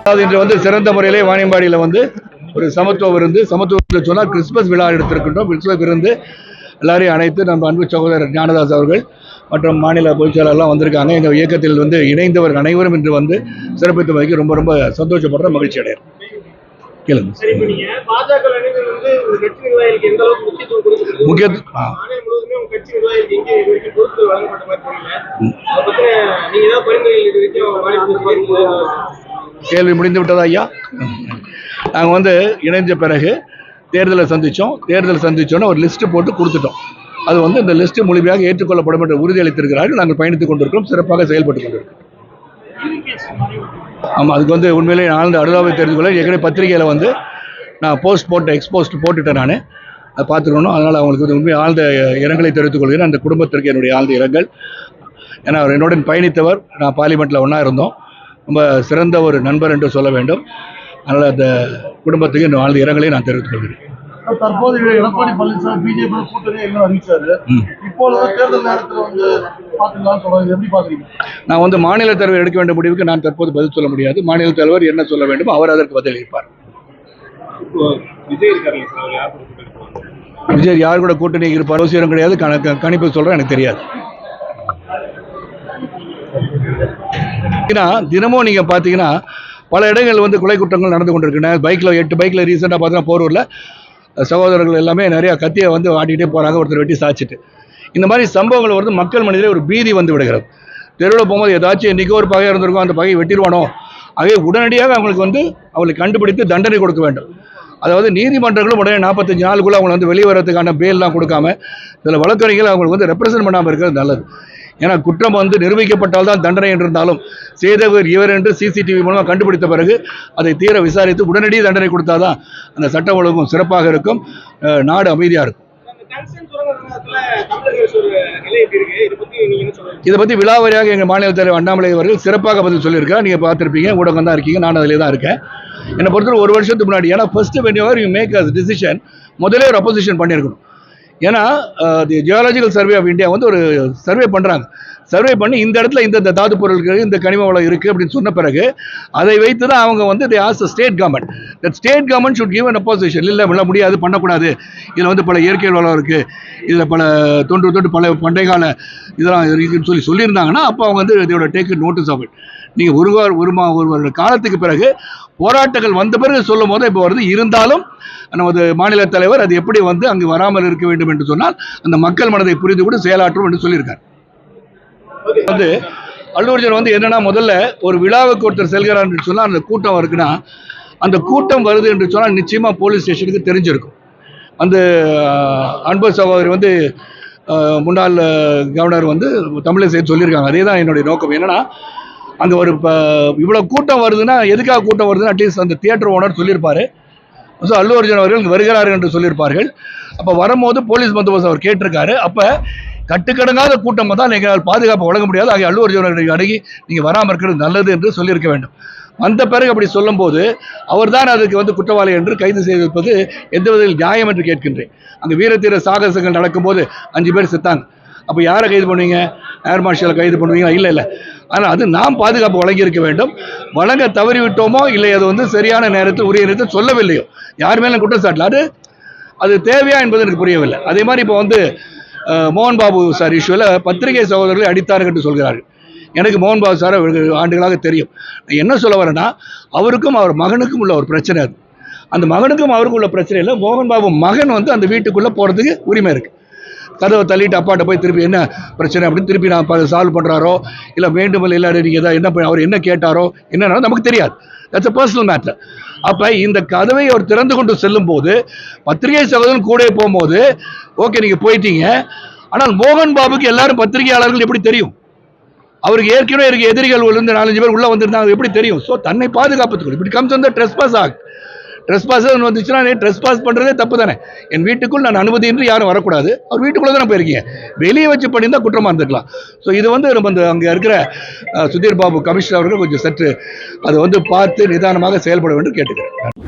அதாவது இன்று வந்து சிறந்த முறையிலே வாணியம்பாடியில் வந்து ஒரு சமத்துவ விருந்து சமத்துவ விருந்து சொன்னால் கிறிஸ்துமஸ் விழா எடுத்திருக்கின்றோம். கிறிஸ்துமஸ் விருந்து எல்லாரையும் அழைத்து நம்ம அன்பு சகோதரர் ஞானதாஸ் அவர்கள் மற்றும் மாநில பொதுச் செயலாளர்லாம் வந்திருக்காங்க. எங்கள் இயக்கத்தில் வந்து இணைந்தவர் அனைவரும் இன்று வந்து சிறப்பித்து வைக்க ரொம்ப ரொம்ப சந்தோஷப்படுற மகிழ்ச்சி அடைகிறேன் கேளுங்க. முக்கியத்துவம் கேள்வி முடிந்து விட்டதா ஐயா? நாங்கள் வந்து இணைஞ்ச பிறகு தேர்தலை சந்தித்தோம் தேர்தல் சந்தித்தோன்னே ஒரு லிஸ்ட்டு போட்டு கொடுத்துட்டோம். அது வந்து இந்த லிஸ்ட்டு முழுமையாக ஏற்றுக்கொள்ளப்படும் என்று உறுதியளித்திருக்கிறார்கள் நாங்கள் பயணித்துக் கொண்டிருக்கிறோம். சிறப்பாக செயல்பட்டுக் கொண்டிருக்கிறோம். ஆமாம் அதுக்கு வந்து உண்மையிலேயே ஆழ்ந்த அனுதாபத்தை தெரிந்து கொள்ள ஏற்கனவே பத்திரிகையில் வந்து நான் போஸ்ட் போட்டு எக்ஸ்போஸ்ட் போட்டுட்டேன் நான். அதை பார்த்துக்கணும். அதனால் அவங்களுக்கு வந்து உண்மை ஆழ்ந்த இரங்கலை தெரிவித்துக் கொள்கிறேன். அந்த குடும்பத்திற்கு என்னுடைய ஆழ்ந்த இரங்கல். ஏன்னா அவர் என்னுடன் பயணித்தவர். நான் பார்லிமெண்ட்டில் ஒன்றா இருந்தோம். ரொம்ப சிறந்த ஒரு நண்பர் என்று சொல்ல வேண்டும். அதனால் அந்த குடும்பத்துக்கு என்னுடைய ஆழ்ந்த இரங்கலை நான் தெரிவித்துக் கொள்கிறேன். தற்போது எடப்பாடி பழனிசாமி பிஜேபி கூட்டணி எல்லாம் அறிவிச்சாரு. ம். இப்போ தேர்தல் நேரத்துல வந்து பாத்துக்கலாம் சொல்றாங்க எப்படி பாக்குறீங்க நான் வந்து மாநில தலைவர் எடுக்க வேண்டிய முடிவுக்கு நான் தற்போது பதில் சொல்ல முடியாது. மாநில தலைவர் என்ன சொல்ல வேண்டும் அவர் அதற்கு பதில் அளிப்பார் விஜய் இருக்காரு விஜய் யார் கூட கூட்டணி இருப்பார் அவசியம் கிடையாது. கணக்கு கணிப்பு சொல்கிறேன் எனக்கு தெரியாது. ஏன்னா தினமும் நீங்கள் பார்த்தீங்கன்னா பல இடங்கள் வந்து கொலை குற்றங்கள் நடந்து கொண்டிருக்கின்றன. பைக்கில் எட்டு பைக்கில் ரீசெண்டாக பார்த்தீங்கன்னா போரூரில் சகோதரர்கள் எல்லாமே நிறையா கத்தியை வந்து ஆட்டிகிட்டே போகிறாங்க ஒருத்தர் வெட்டி சாச்சிட்டு இந்த மாதிரி சம்பவங்கள் வந்து மக்கள் மனிதரே ஒரு பீதி வந்து விடுகிறது. தெருவில் போகும்போது ஏதாச்சும் என்றைக்கோ ஒரு பகையாக இருந்திருக்கும் அந்த பகையை வெட்டிடுவானோ ஆகவே உடனடியாக அவங்களுக்கு வந்து அவங்களை கண்டுபிடித்து தண்டனை கொடுக்க வேண்டும். அதாவது நீதிமன்றங்களும் உடனே நாற்பத்தஞ்சு நாளுக்குள்ள அவங்களை வந்து வெளியே வரதுக்கான பேல்லாம் கொடுக்காம இதில் வழக்கறிஞர்கள் அவங்களுக்கு வந்து ரெப்ரசன்ட் பண்ணாமல் இருக்கிறது நல்லது. ஏன்னா குற்றம் வந்து நிரூபிக்கப்பட்டால் தான் தண்டனை என்றிருந்தாலும் செய்தவர் இவர் என்று சிசிடிவி மூலமாக கண்டுபிடித்த பிறகு அதை தீர விசாரித்து உடனடி தண்டனை கொடுத்தாதான் அந்த சட்ட ஒழுங்கும் சிறப்பாக இருக்கும். நாடு அமைதியாக இருக்கும். இதை பத்தி இதை பற்றி விழாவாரியாக எங்கள் மாநில தலைவர் அண்ணாமலை அவர்கள் சிறப்பாக பதில் சொல்லியிருக்கார் நீங்கள் பார்த்துருப்பீங்க. ஊடகம் தான் இருக்கீங்க. நான் அதிலே தான் இருக்கேன். என்னை பொறுத்தவரை ஒரு வருஷத்துக்கு முன்னாடி. ஏன்னா first when you make as decision முதலே ஒரு அப்போசிஷன் பண்ணியிருக்கணும். ஏன்னா the geological survey of India வந்து ஒரு சர்வே பண்ணுறாங்க சர்வே பண்ணி இந்த இடத்துல இந்த இந்த தாது பொருட்கள் இந்த கனிம வளம் இருக்குது அப்படின்னு சொன்ன பிறகு அதை வைத்து தான் அவங்க வந்து the as state government that state government should give an opposition இல்லை இல்லை முடியாது பண்ணக்கூடாது. இதில் வந்து பல இயற்கை வளம் இருக்குது இதில் பல தொன்று தொண்டு பல பண்டைய கால இதெல்லாம் இருக்குன்னு சொல்லி சொல்லியிருந்தாங்கன்னா அப்போ அவங்க வந்து இதோட டேக் நோட்டீஸ் ஆஃப் இட் நீங்கள் ஒரு ஒரு மா ஒரு காலத்துக்கு பிறகு போராட்டங்கள் வந்த பிறகு சொல்லும் போது இப்போ வருது. இருந்தாலும் நமது மாநில தலைவர் அது எப்படி வந்து அங்கு வராமல் இருக்க வேண்டும் என்று சொன்னால் அந்த மக்கள் மனதை புரிந்து கூட செயலாற்றும் என்று சொல்லியிருக்கார். வந்து அல்லூர்ஜன் வந்து என்னன்னா முதல்ல ஒரு விழாவுக்கு ஒருத்தர் செல்கிறார் என்று சொன்னால் அந்த கூட்டம் இருக்குன்னா அந்த கூட்டம் வருது என்று சொன்னால் நிச்சயமா போலீஸ் ஸ்டேஷனுக்கு தெரிஞ்சிருக்கும். அந்த அன்பு சகோதரி வந்து முன்னாள் கவர்னர் வந்து தமிழிசை சொல்லியிருக்காங்க. அதே தான் என்னுடைய நோக்கம். என்னன்னா அங்கே ஒரு இப்போ இவ்வளோ கூட்டம் வருதுன்னா எதுக்காக கூட்டம் வருதுன்னா அட்லீஸ்ட் அந்த தியேட்டர் ஓனர் சொல்லியிருப்பாரு. ஸோ அல்லு அர்ஜுன் அவர்கள் வருகிறார்கள் என்று சொல்லியிருப்பார்கள். அப்போ வரும்போது போலீஸ் பந்தோபஸ்து அவர் கேட்டிருக்காரு. அப்போ கட்டுக்கடங்காத கூட்டம் தான் நீங்கள் பாதுகாப்பு வழங்க முடியாது. ஆகிய அல்லு அர்ஜுன் அவர்களை அணுகி நீங்கள் வராமல் இருக்கிறது நல்லது என்று சொல்லியிருக்க வேண்டும். அந்த பிறகு அப்படி சொல்லும்போது அவர்தான் அதுக்கு வந்து குற்றவாளி என்று கைது செய்திருப்பது எந்த விதத்தில் நியாயம் என்று கேட்கின்றேன். அங்கே வீரத்தீர சாகசங்கள் நடக்கும்போது அஞ்சு பேர் செத்தாங்க. அப்போ யாரை கைது பண்ணுவீங்க? ஏர் மார்ஷலை கைது பண்ணுவீங்க இல்லை இல்லை. ஆனால் அது நாம் பாதுகாப்பு வழங்கியிருக்க வேண்டும். வழங்க தவறிவிட்டோமோ இல்லை அது வந்து சரியான நேரத்தில் உரிய நேரத்தில் சொல்லவில்லையோ. யார் மேலும் குற்றச்சாட்டில் அது அது தேவையா என்பது எனக்கு புரியவில்லை. அதே மாதிரி இப்போ வந்து மோகன் பாபு சார் இஷ்யூவில் பத்திரிகை சகோதரர்களை அடித்தார்கள் என்று சொல்கிறார்கள். எனக்கு மோகன் பாபு சார் ஆண்டுகளாக தெரியும். நான் என்ன சொல்ல வரேன்னா அவருக்கும் அவர் மகனுக்கும் உள்ள ஒரு பிரச்சனை அது. அந்த மகனுக்கும் அவருக்கும் உள்ள பிரச்சனை இல்லை. மோகன் பாபு மகன் வந்து அந்த வீட்டுக்குள்ளே போகிறதுக்கு உரிமை இருக்குது கதவை தள்ளிட்டு அப்பாட்ட போய் திருப்பி என்ன பிரச்சனை? அப்படின்னு திருப்பி நான் சால்வ் பண்ணுறாரோ இல்லை வேண்டும் இல்லை நீங்கள் எதாவது என்ன பண்ண- அவர் என்ன கேட்டாரோ என்னன்னா நமக்கு தெரியாது. தட்ஸ் அ பர்சனல் மேட்டர் அப்போ இந்த கதவை அவர் திறந்து கொண்டு செல்லும்போது பத்திரிகை சகோதரன் கூட போகும்போது ஓகே நீங்கள் போயிட்டீங்க. ஆனால் மோகன் பாபுக்கு எல்லாரும் பத்திரிகையாளர்கள் எப்படி தெரியும்? அவருக்கு ஏற்கனவே இருக்க எதிரிகள் இருந்து நாலஞ்சு பேர் உள்ள வந்திருந்தாங்க எப்படி தெரியும்? ஸோ தன்னை பாதுகாப்பதுக்கு இப்படி கம்ஸ் வந்து ட்ரெஸ்பாஸ் ஆக்ட் ட்ரெஸ் பாஸ் வந்துச்சுன்னா நீ ட்ரெஸ்பாஸ் பண்ணுறதே தப்பு தானே. என் வீட்டுக்குள் நான் அனுமதியின்றி யாரும் வரக்கூடாது. அவர் வீட்டுக்குள்ளே தானே போயிருக்கீங்க. வெளியே வச்சு பண்ணியிருந்தால் குற்றமாக இருந்துக்கலாம் ஸோ இது வந்து நம்ம அந்த அங்கே இருக்கிற சுதீர் பாபு கமிஷனர் அவர்கள் கொஞ்சம் சற்று அதை வந்து பார்த்து நிதானமாக செயல்பட வேண்டும் கேட்டுக்கிறேன்.